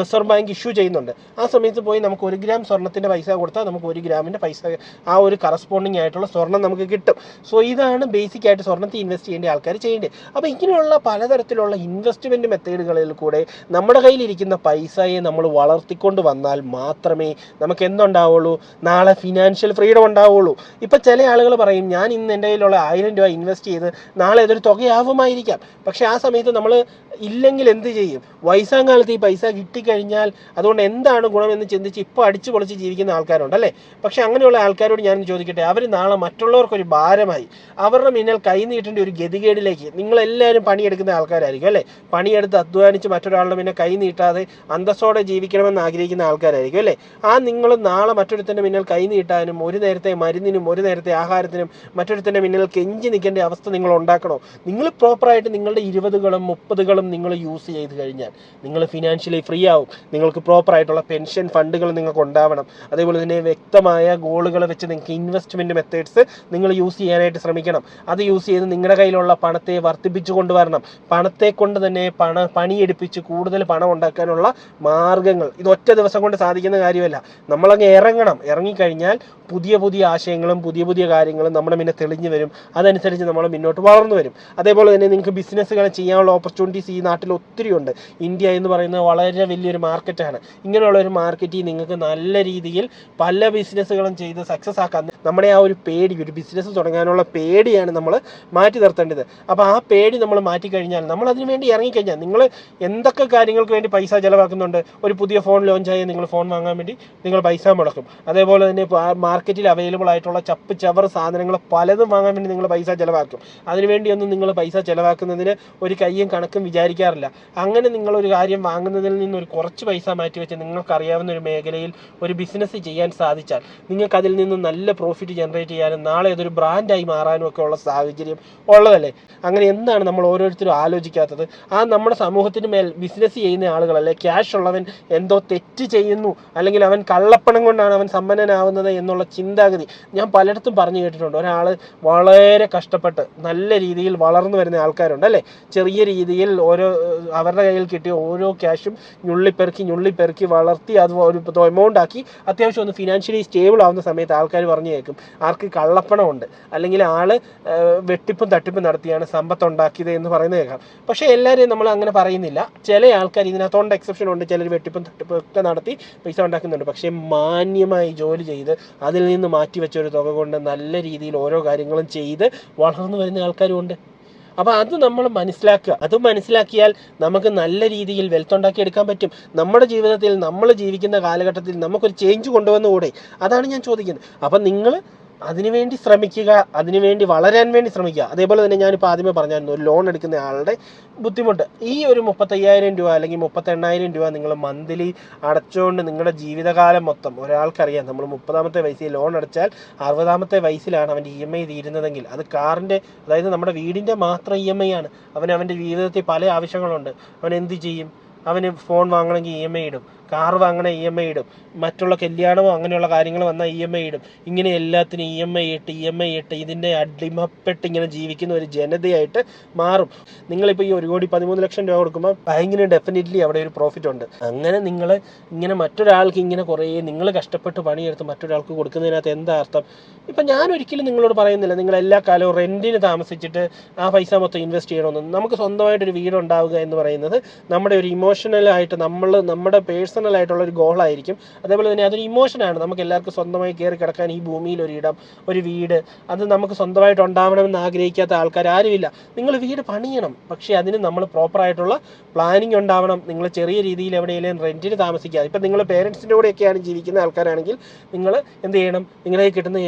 റിസർവ് ബാങ്ക് ഇഷ്യൂ ചെയ്യുന്നുണ്ട്. ആ സമയത്ത് പോയി നമുക്ക് ഒരു ഗ്രാം സ്വർണത്തിന്റെ പൈസ കൊടുത്താൽ നമുക്ക് ഒരു ഗ്രാമിന്റെ പൈസ ആ ഒരു കറസ്പോണ്ടിങ് ആയിട്ടുള്ള സ്വർണം നമുക്ക് കിട്ടും. സോ ഇതാണ് ബേസിക് ആയിട്ട് സ്വർണത്തിൽ ഇൻവെസ്റ്റ് ചെയ്യേണ്ട ആൾക്കാർ ചെയ്യേണ്ടത്. അപ്പോൾ ഇങ്ങനെയുള്ള പലതരത്തിലുള്ള ഇൻവെസ്റ്റ്മെന്റ് മെത്തേഡുകളിൽ കൂടെ നമ്മുടെ കയ്യിലിരിക്കുന്ന പൈസയെ നമ്മൾ വളർത്തിക്കൊണ്ട് വന്നാൽ മാത്രമേ നമുക്ക് എന്തുണ്ടാവുള്ളൂ? നാളെ ഫിനാൻഷ്യൽ ഫ്രീഡം ഉണ്ടാവുള്ളൂ. ഇപ്പം ചില ആളുകൾ പറയും ഞാൻ ഇന്ന് എന്റെ കയ്യിലുള്ള ആയിരം രൂപ ഇൻവെസ്റ്റ് ചെയ്ത് നാളെ ഇതൊരു തുകയാവുമായിരിക്കാം. പക്ഷേ ആ സമയത്ത് നമ്മൾ ഇല്ലെങ്കിൽ എന്ത് ചെയ്യും? വയസ്സാം കാലത്ത് ഈ പൈസ കിട്ടിക്കഴിഞ്ഞാൽ അതുകൊണ്ട് എന്താണ് ഗുണമെന്ന് ചിന്തിച്ച് ഇപ്പോൾ അടിച്ചു പൊളിച്ച് ജീവിക്കുന്ന ആൾക്കാരുണ്ട് അല്ലേ? പക്ഷേ അങ്ങനെയുള്ള ആൾക്കാരോട് ഞാൻ ചോദിക്കട്ടെ? അവർ നാളെ മറ്റുള്ളവർക്കൊരു ഭാരമായി. അവരുടെ മുന്നിൽ കൈ നീട്ടേണ്ട ഒരു ഗതികേടിലേക്ക് നിങ്ങളെല്ലാവരും പണിയെടുക്കുന്ന ആൾക്കാരായിരിക്കും അല്ലേ? പണിയെടുത്ത് അധ്വാനിച്ച് മറ്റൊരാളുടെ പിന്നെ കൈ നീട്ടാതെ അന്തസ്സോടെ ജീവിക്കണമെന്ന് ആഗ്രഹിക്കുന്ന ആൾക്കാരായിരിക്കും അല്ലേ? ആ നിങ്ങൾ നാളെ മറ്റൊരുത്തന്റെ മുന്നിൽ കൈ നീട്ടാനും ഒരു നേരത്തെ മരുന്നിനും ഒരു നേരത്തെ ആഹാരത്തിനും മറ്റൊരുത്തന്റെ മുന്നിൽ കെഞ്ചി നിൽക്കേണ്ട അവസ്ഥ നിങ്ങൾ ഉണ്ടാക്കണോ? നിങ്ങൾ പ്രോപ്പറായിട്ട് നിങ്ങളുടെ ഇരുപതുകളും മുപ്പതുകളും നിങ്ങൾ യൂസ് ചെയ്ത് കഴിഞ്ഞാൽ നിങ്ങൾ ഫിനാൻഷ്യലി ഫ്രീ ആവും. നിങ്ങൾക്ക് പ്രോപ്പറായിട്ടുള്ള പെൻഷൻ ഫണ്ടുകൾ നിങ്ങൾക്ക് ഉണ്ടാവണം. അതേപോലെ തന്നെ വ്യക്തമായ ഗോളുകൾ വെച്ച് നിങ്ങൾക്ക് ഇൻവെസ്റ്റ്മെന്റ് മെത്തേഡ്സ് നിങ്ങൾ യൂസ് ചെയ്യാനായിട്ട് ശ്രമിക്കണം. അത് യൂസ് ചെയ്ത് നിങ്ങളുടെ കയ്യിലുള്ള പണത്തെ വർദ്ധിപ്പിച്ചു കൊണ്ടുവരണം പണത്തെ കൊണ്ട് തന്നെ പണ പണിയെടുപ്പിച്ച് കൂടുതൽ പണം ഉണ്ടാക്കാനുള്ള മാർഗങ്ങൾ. ഇത് ഒറ്റ ദിവസം കൊണ്ട് സാധിക്കുന്ന കാര്യമല്ല. നമ്മളങ്ങ് ഇറങ്ങണം. ഇറങ്ങിക്കഴിഞ്ഞാൽ പുതിയ പുതിയ ആശയങ്ങളും പുതിയ പുതിയ കാര്യങ്ങളും നമ്മുടെ മുന്നേ തെളിഞ്ഞു വരും. അതനുസരിച്ച് നമ്മൾ മുന്നോട്ട് വളർന്നു വരും. അതേപോലെ തന്നെ നിങ്ങൾക്ക് ബിസിനസ്സുകൾ ചെയ്യാനുള്ള ഓപ്പർച്യൂണിറ്റീസ് ഈ നാട്ടിൽ ഒത്തിരി ഉണ്ട്. ഇന്ത്യ എന്ന് പറയുന്നത് വളരെ വലിയൊരു മാർക്കറ്റാണ് ഇങ്ങനെയുള്ള ഒരു മാർക്കറ്റിൽ നിങ്ങൾക്ക് നല്ല രീതിയിൽ പല ബിസിനസ്സുകളും ചെയ്ത് സക്സസ് ആക്കാൻ നമ്മുടെ ആ ഒരു പേടി ഒരു ബിസിനസ് തുടങ്ങാനുള്ള പേടിയാണ് നമ്മൾ മാറ്റി നിർത്തേണ്ടത്. അപ്പോൾ ആ പേടി നമ്മൾ മാറ്റി കഴിഞ്ഞാൽ നമ്മൾ അതിന് വേണ്ടി ഇറങ്ങിക്കഴിഞ്ഞാൽ നിങ്ങൾ എന്തൊക്കെ കാര്യങ്ങൾക്ക് വേണ്ടി പൈസ ചിലവാക്കുന്നുണ്ട്? ഒരു പുതിയ ഫോൺ ലോഞ്ച് ആയി നിങ്ങൾ ഫോൺ വാങ്ങാൻ വേണ്ടി നിങ്ങൾ പൈസ മുടക്കും. അതേപോലെ തന്നെ മാർക്കറ്റിൽ അവൈലബിൾ ആയിട്ടുള്ള ചപ്പ് ചവർ സാധനങ്ങൾ പലതും വാങ്ങാൻ വേണ്ടി നിങ്ങൾ പൈസ ചിലവാക്കും. അതിനുവേണ്ടിയൊന്നും നിങ്ങൾ പൈസ ചിലവാക്കുന്നതിന് ഒരു കയ്യും കണക്കും വിചാരിക്കാറില്ല. അങ്ങനെ നിങ്ങളൊരു കാര്യം വാങ്ങുന്നതിൽ നിന്ന് ഒരു കുറച്ച് പൈസ മാറ്റി വെച്ച് നിങ്ങൾക്കറിയാവുന്ന ഒരു മേഖലയിൽ ഒരു ബിസിനസ് ചെയ്യാൻ സാധിച്ചാൽ നിങ്ങൾക്ക് അതിൽ നിന്ന് നല്ല ജനറേറ്റ് ചെയ്യാനും നാളെ അതൊരു ബ്രാൻഡായി മാറാനും ഒക്കെ ഉള്ള സാഹചര്യം ഉള്ളതല്ലേ? അങ്ങനെ എന്താണ് നമ്മൾ ഓരോരുത്തരും ആലോചിക്കാത്തത്? ആ നമ്മുടെ സമൂഹത്തിന് മേൽ ബിസിനസ് ചെയ്യുന്ന ആളുകളല്ലേ ക്യാഷ് ഉള്ളവൻ എന്തോ തെറ്റ് ചെയ്യുന്നു അല്ലെങ്കിൽ അവൻ കള്ളപ്പണം കൊണ്ടാണ് അവൻ സമ്പന്നനാവുന്നത് എന്നുള്ള ചിന്താഗതി ഞാൻ പലയിടത്തും പറഞ്ഞു കേട്ടിട്ടുണ്ട്. ഒരാൾ വളരെ കഷ്ടപ്പെട്ട് നല്ല രീതിയിൽ വളർന്നു വരുന്ന ആൾക്കാരുണ്ട് അല്ലേ? ചെറിയ രീതിയിൽ ഓരോ അവരുടെ കയ്യിൽ കിട്ടിയ ഓരോ ക്യാഷും ഞുള്ളിപ്പെറുക്കി ഞുള്ളിപ്പെറുക്കി വളർത്തി അത് ഒരു എമൗണ്ട് ആക്കി അത്യാവശ്യം ഒന്ന് ഫിനാൻഷ്യലി സ്റ്റേബിൾ ആവുന്ന സമയത്ത് ആൾക്കാർ പറഞ്ഞു കേൾക്കും. ആർക്ക് കള്ളപ്പണമുണ്ട്. അല്ലെങ്കിൽ ആൾ വെട്ടിപ്പും തട്ടിപ്പും നടത്തിയാണ് സമ്പത്ത് ഉണ്ടാക്കിയത് എന്ന് പറയുന്നത് കേൾക്കാം. പക്ഷേ എല്ലാവരെയും നമ്മൾ അങ്ങനെ പറയുന്നില്ല. ചില ആൾക്കാർ ഇതിനകത്തോണ്ട് എക്സെപ്ഷൻ ഉണ്ട്. ചിലർ വെട്ടിപ്പും തട്ടിപ്പും ഒക്കെ നടത്തി പൈസ ഉണ്ടാക്കുന്നുണ്ട്. പക്ഷേ മാന്യമായി ജോലി ചെയ്ത് അതിൽ നിന്ന് മാറ്റി വെച്ച ഒരു തുക കൊണ്ട് നല്ല രീതിയിൽ ഓരോ കാര്യങ്ങളും ചെയ്ത് വളർന്നു വരുന്ന ആൾക്കാരും ഉണ്ട്. അപ്പോൾ അത് നമ്മൾ മനസ്സിലാക്കുക. അത് മനസ്സിലാക്കിയാൽ നമുക്ക് നല്ല രീതിയിൽ വെൽത്ത് ഉണ്ടാക്കി എടുക്കാൻ പറ്റും. നമ്മുടെ ജീവിതത്തിൽ നമ്മൾ ജീവിക്കുന്ന കാലഘട്ടത്തിൽ നമുക്കൊരു ചേഞ്ച് കൊണ്ടുവന്നുകൂടെ? അതാണ് ഞാൻ ചോദിക്കുന്നത്. അപ്പം നിങ്ങൾ അതിനുവേണ്ടി ശ്രമിക്കുക അതിനുവേണ്ടി വളരാൻ വേണ്ടി ശ്രമിക്കുക. അതേപോലെ തന്നെ ഞാനിപ്പോൾ ആദ്യമേ പറഞ്ഞായിരുന്നു ഒരു ലോൺ എടുക്കുന്ന ആളുടെ ബുദ്ധിമുട്ട്. ഈ ഒരു മുപ്പത്തയ്യായിരം രൂപ അല്ലെങ്കിൽ മുപ്പത്തെണ്ണായിരം രൂപ നിങ്ങൾ മന്ത്ലി അടച്ചുകൊണ്ട് നിങ്ങളുടെ ജീവിതകാലം മൊത്തം ഒരാൾക്കറിയാം. നമ്മൾ മുപ്പതാമത്തെ വയസ്സിൽ ലോൺ അടച്ചാൽ അറുപതാമത്തെ വയസ്സിലാണ് അവന്റെ ഇ എം ഐ തീരുന്നതെങ്കിൽ. അത് കാറിന്റെ അതായത് നമ്മുടെ വീടിന്റെ മാത്രം ഇ എം ഐ ആണ്. അവൻ അവന്റെ ജീവിതത്തിൽ പല ആവശ്യങ്ങളുണ്ട്. അവൻ എന്ത് ചെയ്യും? അവന് ഫോൺ വാങ്ങണമെങ്കിൽ ഇ എം ഐ ഇടും. കാർ വാങ്ങണ ഇ എം ഐ ഇടും. മറ്റുള്ള കല്യാണമോ അങ്ങനെയുള്ള കാര്യങ്ങൾ വന്നാൽ ഇ എം ഐ ഇടും. ഇങ്ങനെ എല്ലാത്തിനും ഇ എം ഐ ഇട്ട് ഇ എം ഐ ഇട്ട് ഇതിന്റെ അടിമപ്പെട്ട് ഇങ്ങനെ ജീവിക്കുന്ന ഒരു ജനതയായിട്ട് മാറും. നിങ്ങളിപ്പോൾ ഈ ഒരു കോടി പതിമൂന്ന് ലക്ഷം രൂപ കൊടുക്കുമ്പോൾ ബാങ്കിന് ഡെഫിനറ്റ്ലി അവിടെ ഒരു പ്രോഫിറ്റ് ഉണ്ട്. അങ്ങനെ നിങ്ങൾ ഇങ്ങനെ മറ്റൊരാൾക്ക് ഇങ്ങനെ കുറേ നിങ്ങൾ കഷ്ടപ്പെട്ട് പണിയെടുത്ത് മറ്റൊരാൾക്ക് കൊടുക്കുന്നതിനകത്ത് എന്താ അർത്ഥം? ഇപ്പം ഞാൻ ഒരിക്കലും നിങ്ങളോട് പറയുന്നില്ല. നിങ്ങൾ എല്ലാ കാലവും റെന്റിന് താമസിച്ചിട്ട് ആ പൈസ മൊത്തം ഇൻവെസ്റ്റ് ചെയ്യണമെന്ന്. നമുക്ക് സ്വന്തമായിട്ടൊരു വീട് ഉണ്ടാവുക എന്ന് പറയുന്നത് നമ്മുടെ ഒരു ഇമോഷണലായിട്ട് നമ്മൾ നമ്മുടെ പേഴ്സണൽ ആയിട്ടുള്ള ഒരു ഗോളായിരിക്കും അതേപോലെ തന്നെ അതൊരു ഇമോഷനാണ് നമുക്ക് എല്ലാവർക്കും സ്വന്തമായി കയറി കിടക്കാൻ ഈ ഭൂമിയിൽ ഒരു ഇടം ഒരു വീട് അത് നമുക്ക് സ്വന്തമായിട്ട് ഉണ്ടാവണമെന്ന് ആഗ്രഹിക്കാത്ത ആൾക്കാർ ആരുമില്ല. നിങ്ങൾ വീട് പണിയണം. പക്ഷേ അതിന് നമ്മൾ പ്രോപ്പറായിട്ടുള്ള പ്ലാനിങ് ഉണ്ടാവണം. നിങ്ങൾ ചെറിയ രീതിയിൽ എവിടെയെങ്കിലും റെന്റിന് താമസിക്കുക ഇപ്പം നിങ്ങൾ പേരൻസിന്റെ കൂടെയൊക്കെയാണ് ജീവിക്കുന്ന ആൾക്കാരാണെങ്കിൽ നിങ്ങൾ എന്ത് ചെയ്യണം? നിങ്ങളെ കിട്ടുന്ന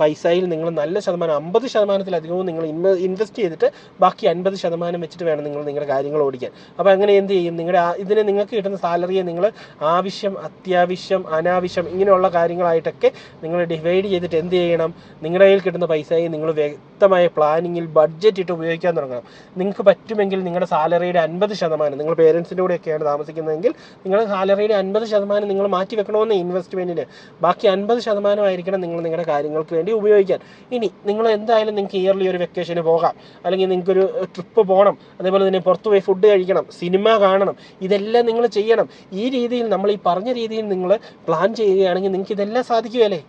പൈസയിൽ നിങ്ങൾ നല്ല ശതമാനം അമ്പത് ശതമാനത്തിലധികവും നിങ്ങൾ ഇൻവെസ്റ്റ് ചെയ്തിട്ട് ബാക്കി അൻപത് ശതമാനം വെച്ചിട്ട് വേണം നിങ്ങൾ നിങ്ങളുടെ കാര്യങ്ങൾ ഓടിക്കാൻ. അപ്പോൾ അങ്ങനെ എന്ത് ചെയ്യും? നിങ്ങളുടെ ഇതിന് നിങ്ങൾക്ക് കിട്ടുന്ന സാലറിയെ നിങ്ങൾ ആവശ്യം അത്യാവശ്യം അനാവശ്യം ഇങ്ങനെയുള്ള കാര്യങ്ങളായിട്ടൊക്കെ നിങ്ങൾ ഡിവൈഡ് ചെയ്തിട്ട് എന്ത് ചെയ്യണം? നിങ്ങളുടെ കയ്യിൽ കിട്ടുന്ന പൈസയെ നിങ്ങൾ വ്യക്തമായ പ്ലാനിങ്ങിൽ ബഡ്ജറ്റ് ഇട്ട് ഉപയോഗിക്കാൻ തുടങ്ങണം. നിങ്ങൾക്ക് പറ്റുമെങ്കിൽ നിങ്ങളുടെ സാലറിയുടെ അൻപത് ശതമാനം നിങ്ങൾ പേരൻസിന്റെ കൂടെയൊക്കെയാണ് താമസിക്കുന്നതെങ്കിൽ നിങ്ങളുടെ സാലറിയുടെ അൻപത് ശതമാനം നിങ്ങൾ മാറ്റി വെക്കണമെന്ന് ഇൻവെസ്റ്റ്മെന്റിന് ബാക്കി അൻപത് ശതമാനമായിരിക്കണം നിങ്ങൾ നിങ്ങളുടെ കാര്യങ്ങൾക്ക് വേണ്ടി ഉപയോഗിക്കാൻ. ഇനി നിങ്ങൾ എന്തായാലും നിങ്ങൾക്ക് ഇയർലി ഒരു വെക്കേഷന് പോകാം. അല്ലെങ്കിൽ നിങ്ങൾക്കൊരു ട്രിപ്പ് പോകണം. അതേപോലെ തന്നെ പുറത്തുപോയി ഫുഡ് കഴിക്കണം. സിനിമ കാണണം. ഇതെല്ലാം നിങ്ങൾ ചെയ്യണം. ഈ രീതിയിൽ നമ്മൾ ഈ പറഞ്ഞ രീതിയിൽ നിങ്ങൾ പ്ലാൻ ചെയ്യുകയാണെങ്കിൽ നിങ്ങൾക്ക് ഇതെല്ലാം സാധിക്കുമല്ലേ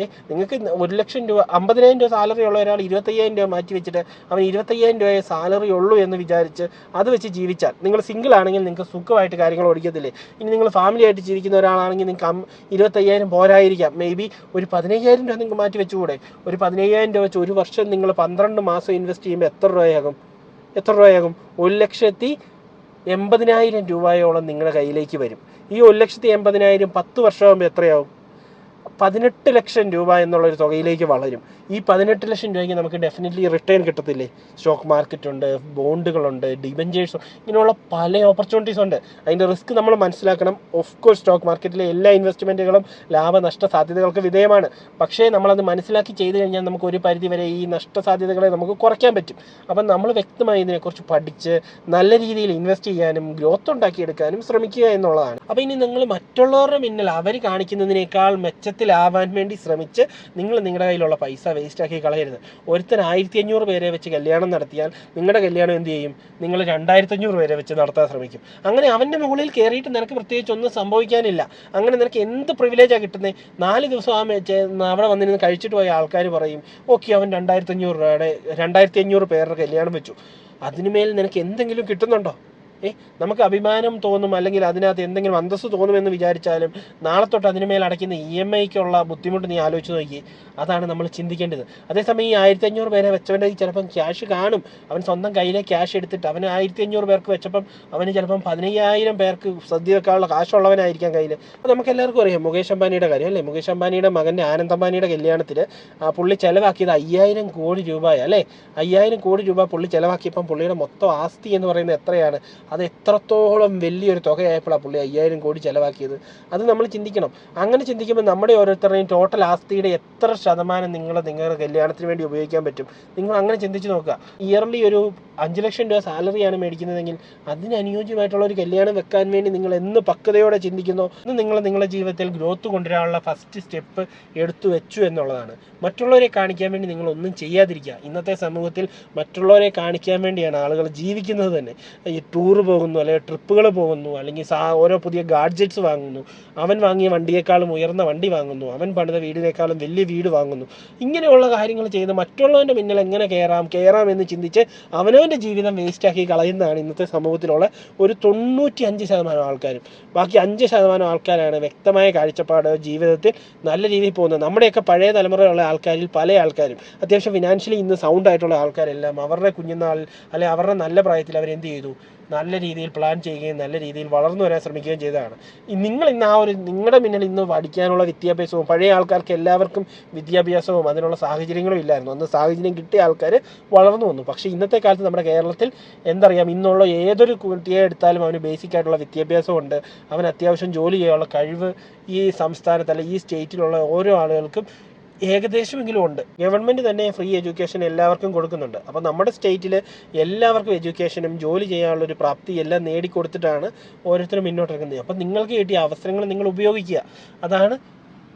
ഏ നിങ്ങൾക്ക് ഒരു ലക്ഷം രൂപ അമ്പതിനായിരം രൂപ സാലറി ഉള്ള ഒരാൾ ഇരുപത്തയ്യായിരം രൂപ മാറ്റി വെച്ചിട്ട് അവൻ ഇരുപത്തയ്യായിരം രൂപയെ സാലറി ഉള്ളൂ എന്ന് വിചാരിച്ച് അത് വെച്ച് ജീവിച്ചാൽ നിങ്ങൾ സിംഗിൾ ആണെങ്കിൽ നിങ്ങൾക്ക് സുഖമായിട്ട് കാര്യങ്ങൾ ഓടിക്കത്തില്ലേ? ഇനി നിങ്ങൾ ഫാമിലി ആയിട്ട് ജീവിക്കുന്ന ഒരാളാണെങ്കിൽ നിങ്ങൾക്ക് ഇരുപത്തയ്യായിരം പോരായിരിക്കാം. മേ ബി ഒരു പതിനയ്യായിരം രൂപ നിങ്ങൾക്ക് മാറ്റി വെച്ചുകൂടെ? ഒരു പതിനയ്യായിരം രൂപ വെച്ച് ഒരു വർഷം നിങ്ങൾ പന്ത്രണ്ട് മാസം ഇൻവെസ്റ്റ് ചെയ്യുമ്പോൾ എത്ര രൂപയാകും? എത്ര രൂപയാകും? ഒരു ലക്ഷത്തി എൺപതിനായിരം രൂപയോളം നിങ്ങളുടെ കയ്യിലേക്ക് വരും. ഈ ഒരു ലക്ഷത്തി എൺപതിനായിരം പത്ത് വർഷമാകുമ്പോൾ എത്രയാവും? പതിനെട്ട് ലക്ഷം രൂപ എന്നുള്ളൊരു തുകയിലേക്ക് വളരും. ഈ പതിനെട്ട് ലക്ഷം രൂപയ്ക്ക് നമുക്ക് ഡെഫിനറ്റ്ലി റിട്ടേൺ കിട്ടത്തില്ലേ? സ്റ്റോക്ക് മാർക്കറ്റ് ഉണ്ട് ബോണ്ടുകളുണ്ട് ഡിബഞ്ചേഴ്സ് ഇങ്ങനെയുള്ള പല ഓപ്പർച്യൂണിറ്റീസ് ഉണ്ട്. അതിന്റെ റിസ്ക് നമ്മൾ മനസ്സിലാക്കണം. ഓഫ് കോഴ്സ് സ്റ്റോക്ക് മാർക്കറ്റിലെ എല്ലാ ഇൻവെസ്റ്റ്മെന്റുകളും ലാഭനഷ്ട സാധ്യതകൾക്ക് വിധേയമാണ്. പക്ഷേ നമ്മളത് മനസ്സിലാക്കി ചെയ്തു കഴിഞ്ഞാൽ നമുക്ക് ഒരു പരിധി വരെ ഈ നഷ്ട സാധ്യതകളെ നമുക്ക് കുറയ്ക്കാൻ പറ്റും. അപ്പം നമ്മൾ വ്യക്തമായി ഇതിനെക്കുറിച്ച് പഠിച്ച് നല്ല രീതിയിൽ ഇൻവെസ്റ്റ് ചെയ്യാനും ഗ്രോത്ത് ഉണ്ടാക്കിയെടുക്കാനും ശ്രമിക്കുക എന്നുള്ളതാണ്. അപ്പോൾ ഇനി നിങ്ങൾ മറ്റുള്ളവരുടെ മുന്നിൽ അവർ കാണിക്കുന്നതിനേക്കാൾ മെച്ചത്തിലാവാൻ വേണ്ടി ശ്രമിച്ച് നിങ്ങൾ നിങ്ങളുടെ കയ്യിലുള്ള പൈസ വേസ്റ്റ് ആക്കി കളയരുത്. ഒരുത്തൻ ആയിരത്തി അഞ്ഞൂറ് പേരെ വെച്ച് കല്യാണം നടത്തിയാൽ നിങ്ങളുടെ കല്യാണം എന്ത് ചെയ്യും? നിങ്ങൾ രണ്ടായിരത്തി അഞ്ഞൂറ് പേരെ വെച്ച് നടത്താൻ ശ്രമിക്കും. അങ്ങനെ അവന്റെ മുകളിൽ കയറിയിട്ട് നിനക്ക് പ്രത്യേകിച്ച് ഒന്നും സംഭവിക്കാനില്ല. അങ്ങനെ നിനക്ക് എന്ത് പ്രിവിലേജാണ് കിട്ടുന്നത് നാല് ദിവസം ആ അവിടെ വന്നിരുന്ന് കഴിച്ചിട്ട് പോയ ആൾക്കാർ പറയും ഓക്കെ അവൻ രണ്ടായിരത്തി അഞ്ഞൂറ് രൂപയുടെ രണ്ടായിരത്തി അഞ്ഞൂറ് പേരുടെ കല്യാണം വെച്ചു. അതിനുമേൽ നിനക്ക് എന്തെങ്കിലും കിട്ടുന്നുണ്ടോ? ഏ നമുക്ക് അഭിമാനം തോന്നും അല്ലെങ്കിൽ അതിനകത്ത് എന്തെങ്കിലും അന്തസ്സ് തോന്നുമെന്ന് വിചാരിച്ചാലും നാളെ തൊട്ട് അതിന് മേൽ അടയ്ക്കുന്ന ഇ എം ഐക്കുള്ള ബുദ്ധിമുട്ട് നീ ആലോചിച്ച് നോക്കി. അതാണ് നമ്മൾ ചിന്തിക്കേണ്ടത്. അതേസമയം ഈ ആയിരത്തി അഞ്ഞൂറ് പേരെ വെച്ചവന്റെ ചിലപ്പം ക്യാഷ് കാണും. അവൻ സ്വന്തം കയ്യിലെ ക്യാഷ് എടുത്തിട്ട് അവന് ആയിരത്തി അഞ്ഞൂറ് പേർക്ക് വെച്ചപ്പം അവന് ചിലപ്പം പതിനയ്യായിരം പേർക്ക് സദ്യ വെക്കാനുള്ള കാശുള്ളവനായിരിക്കാം കയ്യിൽ അപ്പോൾ നമുക്ക് എല്ലാവർക്കും അറിയാം. മുകേഷ് അംബാനിയുടെ കാര്യം അല്ലേ? മുകേഷ് അംബാനിയുടെ മകന്റെ ആനന്ദ് അംബാനിയുടെ കല്യാണത്തിൽ പുള്ളി ചിലവാക്കിയത് അയ്യായിരം കോടി രൂപയാ അല്ലേ? അയ്യായിരം കോടി രൂപ പുള്ളി ചിലവാക്കിയപ്പം പുള്ളിയുടെ മൊത്തം ആസ്തി എന്ന് പറയുന്നത് എത്രയാണ്? അത് എത്രത്തോളം വലിയൊരു തുകയായപ്പോഴാണ് പുള്ളി അയ്യായിരം കോടി ചിലവാക്കിയത്. അത് നമ്മൾ ചിന്തിക്കണം. അങ്ങനെ ചിന്തിക്കുമ്പോൾ നമ്മുടെ ഓരോരുത്തരുടെയും ടോട്ടൽ ആസ്തിയുടെ എത്ര ശതമാനം നിങ്ങൾ നിങ്ങളുടെ കല്യാണത്തിന് വേണ്ടി ഉപയോഗിക്കാൻ പറ്റും? നിങ്ങൾ അങ്ങനെ ചിന്തിച്ച് നോക്കുക. ഇയർലി ഒരു അഞ്ച് ലക്ഷം രൂപ സാലറിയാണ് മേടിക്കുന്നതെങ്കിൽ അതിന് അനുയോജ്യമായിട്ടുള്ള ഒരു കല്യാണം വെക്കാൻ വേണ്ടി നിങ്ങൾ എന്ന് പക്വതയോടെ ചിന്തിക്കുന്നു? ഇന്ന് നിങ്ങൾ നിങ്ങളുടെ ജീവിതത്തിൽ ഗ്രോത്ത് കൊണ്ടുവരാനുള്ള ഫസ്റ്റ് സ്റ്റെപ്പ് എടുത്തു വെച്ചു എന്നുള്ളതാണ്. മറ്റുള്ളവരെ കാണിക്കാൻ വേണ്ടി നിങ്ങൾ ഒന്നും ചെയ്യാതിരിക്കുക. ഇന്നത്തെ സമൂഹത്തിൽ മറ്റുള്ളവരെ കാണിക്കാൻ വേണ്ടിയാണ് ആളുകൾ ജീവിക്കുന്നത് തന്നെ. ഈ ടൂർ പോകുന്നു അല്ലെങ്കിൽ ട്രിപ്പുകൾ പോകുന്നു അല്ലെങ്കിൽ സാ ഓരോ പുതിയ ഗാഡ്ജറ്റ്സ് വാങ്ങുന്നു അവൻ വാങ്ങിയ വണ്ടിയേക്കാളും ഉയർന്ന വണ്ടി വാങ്ങുന്നു അവൻ പണിത വീടിനേക്കാളും വലിയ വീട് വാങ്ങുന്നു. ഇങ്ങനെയുള്ള കാര്യങ്ങൾ ചെയ്ത് മറ്റുള്ളവന്റെ മുന്നിൽ എങ്ങനെ കയറാം കയറാം എന്ന് ചിന്തിച്ച് അവനവന്റെ ജീവിതം വേസ്റ്റാക്കി കളയുന്നതാണ് ഇന്നത്തെ സമൂഹത്തിലുള്ള ഒരു തൊണ്ണൂറ്റി അഞ്ച് ശതമാനം ആൾക്കാരും. ബാക്കി അഞ്ച് ശതമാനം ആൾക്കാരാണ് വ്യക്തമായ കാഴ്ചപ്പാട് ജീവിതത്തിൽ നല്ല രീതിയിൽ പോകുന്നത്. നമ്മുടെയൊക്കെ പഴയ തലമുറയുള്ള ആൾക്കാരിൽ പല ആൾക്കാരും അത്യാവശ്യം ഫിനാൻഷ്യലി ഇന്ന് സൗണ്ട് ആയിട്ടുള്ള ആൾക്കാരെല്ലാം അവരുടെ കുഞ്ഞുനാളിൽ അല്ലെങ്കിൽ അവരുടെ നല്ല പ്രായത്തിൽ അവരെന്ത് ചെയ്തു? നല്ല രീതിയിൽ പ്ലാൻ ചെയ്യുകയും നല്ല രീതിയിൽ വളർന്നു വരാൻ ശ്രമിക്കുകയും ചെയ്തതാണ്. നിങ്ങൾ ഇന്ന് ആ ഒരു നിങ്ങളുടെ മുന്നിൽ ഇന്ന് പഠിക്കാനുള്ള വിദ്യാഭ്യാസവും പഴയ ആൾക്കാർക്ക് എല്ലാവർക്കും വിദ്യാഭ്യാസവും അതിനുള്ള സാഹചര്യങ്ങളും ഇല്ലായിരുന്നു. അന്ന് സാഹചര്യം കിട്ടിയ ആൾക്കാർ വളർന്നു വന്നു. പക്ഷേ ഇന്നത്തെ കാലത്ത് നമ്മുടെ കേരളത്തിൽ എന്തറിയാം? ഇന്നുള്ള ഏതൊരു കുട്ടിയെ എടുത്താലും അവന് ബേസിക് ആയിട്ടുള്ള വിദ്യാഭ്യാസമുണ്ട് അവൻ അത്യാവശ്യം ജോലി ചെയ്യാനുള്ള കഴിവ് ഈ സംസ്ഥാനത്ത് അല്ല ഈ സ്റ്റേറ്റിലുള്ള ഓരോ ആളുകൾക്കും ഏകദേശമെങ്കിലും ഉണ്ട്. ഗവൺമെന്റ് തന്നെ ഫ്രീ എഡ്യൂക്കേഷൻ എല്ലാവർക്കും കൊടുക്കുന്നുണ്ട്. അപ്പോൾ നമ്മുടെ സ്റ്റേറ്റിൽ എല്ലാവർക്കും എഡ്യൂക്കേഷനും ജോലി ചെയ്യാനുള്ള ഒരു പ്രാപ്തി എല്ലാം നേടിക്കൊടുത്തിട്ടാണ് ഓരോരുത്തരും മുന്നോട്ട് ഇറങ്ങുന്നത് അപ്പോൾ നിങ്ങൾക്ക് കിട്ടിയ അവസരങ്ങൾ നിങ്ങൾ ഉപയോഗിക്കുക. അതാണ്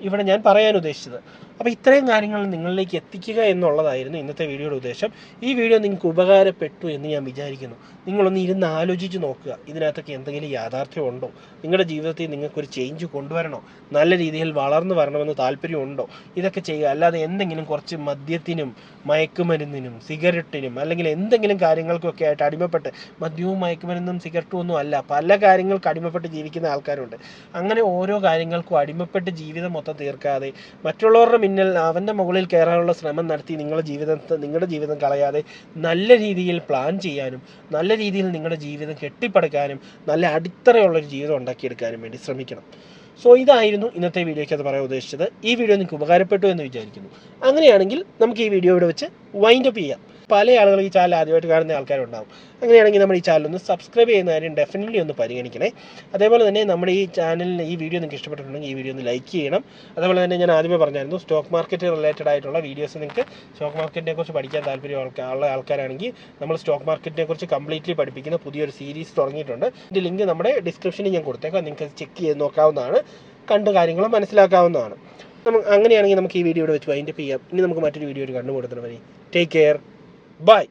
ഇവിടെ ഞാൻ പറയാൻ ഉദ്ദേശിച്ചത്. അപ്പോൾ ഇത്രയും കാര്യങ്ങൾ നിങ്ങളിലേക്ക് എത്തിക്കുക എന്നുള്ളതായിരുന്നു ഇന്നത്തെ വീഡിയോയുടെ ഉദ്ദേശം. ഈ വീഡിയോ നിങ്ങൾക്ക് ഉപകാരപ്പെട്ടു എന്ന് ഞാൻ വിചാരിക്കുന്നു. നിങ്ങളൊന്ന് ഇരുന്ന് ആലോചിച്ച് നോക്കുക. ഇതിനകത്തൊക്കെ എന്തെങ്കിലും യാഥാർത്ഥ്യമുണ്ടോ നിങ്ങളുടെ ജീവിതത്തിൽ നിങ്ങൾക്കൊരു ചേഞ്ച് കൊണ്ടുവരണോ? നല്ല രീതിയിൽ വളർന്നു വരണമെന്ന് താല്പര്യമുണ്ടോ? ഇതൊക്കെ ചെയ്യുക. അല്ലാതെ എന്തെങ്കിലും കുറച്ച് മദ്യത്തിനും മയക്കുമരുന്നിനും സിഗരറ്റിനും അല്ലെങ്കിൽ എന്തെങ്കിലും കാര്യങ്ങൾക്കൊക്കെ ആയിട്ട് അടിമപ്പെട്ട് മദ്യവും മയക്കുമരുന്നും സിഗരറ്റും ഒന്നും അല്ല. പല കാര്യങ്ങൾക്ക് അടിമപ്പെട്ട് ജീവിക്കുന്ന ആൾക്കാരുണ്ട്. അങ്ങനെ ഓരോ കാര്യങ്ങൾക്കും അടിമപ്പെട്ട് ജീവിതം മൊത്തം തീർക്കാതെ മറ്റുള്ളവരുടെ മുന്നിൽ അവന്റെ മുകളിൽ കയറാനുള്ള ശ്രമം നടത്തി നിങ്ങളുടെ ജീവിതത്തെ നിങ്ങളുടെ ജീവിതം കളയാതെ നല്ല രീതിയിൽ പ്ലാൻ ചെയ്യാനും നല്ല രീതിയിൽ നിങ്ങളുടെ ജീവിതം കെട്ടിപ്പടുക്കാനും നല്ല അടിത്തറയുള്ളൊരു ജീവിതം ഉണ്ടാക്കിയെടുക്കാനും വേണ്ടി ശ്രമിക്കണം. സോ ഇതായിരുന്നു ഇന്നത്തെ വീഡിയോയ്ക്ക് അത് പറയാൻ ഉദ്ദേശിച്ചത്. ഈ വീഡിയോ നിങ്ങൾക്ക് ഉപകാരപ്പെട്ടു എന്ന് വിചാരിക്കുന്നു. അങ്ങനെയാണെങ്കിൽ നമുക്ക് ഈ വീഡിയോ ഇവിടെ വെച്ച് വൈൻഡപ്പ് ചെയ്യാം. പല ആളുകൾ ഈ ചാനൽ ആദ്യമായിട്ട് കാണുന്ന ആൾക്കാരുണ്ടാവും. അങ്ങനെയാണെങ്കിൽ നമ്മൾ ഈ ചാനൽ ഒന്ന് സബ്സ്ക്രൈബ് ചെയ്യുന്ന കാര്യം ഡെഫിനറ്റ്ലി ഒന്ന് പരിഗണിക്കണേ. അതേപോലെ തന്നെ നമ്മുടെ ഈ ചാനലിന് ഈ വീഡിയോ നിങ്ങൾക്ക് ഇഷ്ടപ്പെട്ടിട്ടുണ്ടെങ്കിൽ ഈ വീഡിയോ ഒന്ന് ലൈക്ക് ചെയ്യണം. അതേപോലെ തന്നെ ഞാൻ ആദ്യമേ പറഞ്ഞായിരുന്നു സ്റ്റോക്ക് മാർക്കറ്റ് റിലേറ്റഡ് ആയിട്ടുള്ള വീഡിയോസ് നിങ്ങൾക്ക് സ്റ്റോക്ക് മാർക്കറ്റിനെ കുറിച്ച് പഠിക്കാൻ താല്പര്യം ഉള്ള ആൾക്കാരാണെങ്കിൽ നമ്മൾ സ്റ്റോക്ക് മാർക്കറ്റിനെ കുറിച്ച് കംപ്ലീറ്റ്ലി പഠിപ്പിക്കുന്ന പുതിയൊരു സീരീസ് തുടങ്ങിയിട്ടുണ്ട്. ഇതിന്റെ ലിങ്ക് നമ്മുടെ ഡിസ്ക്രിപ്ഷനിൽ ഞാൻ കൊടുത്തേക്കാം. നിങ്ങൾക്ക് ചെക്ക് ചെയ്ത് നോക്കാവുന്നതാണ്. കണ്ട് കാര്യങ്ങൾ മനസ്സിലാക്കാവുന്നതാണ്. നമുക്ക് അങ്ങനെയാണെങ്കിൽ നമുക്ക് ഈ വീഡിയോ ഇവിടെ വെച്ച് വൈൻഡപ്പ് ചെയ്യാം. ഇനി നമുക്ക് മറ്റൊരു വീഡിയോ കണ്ടുകൊടുത്തണം വരെ ടേക്ക് കെയർ Bye.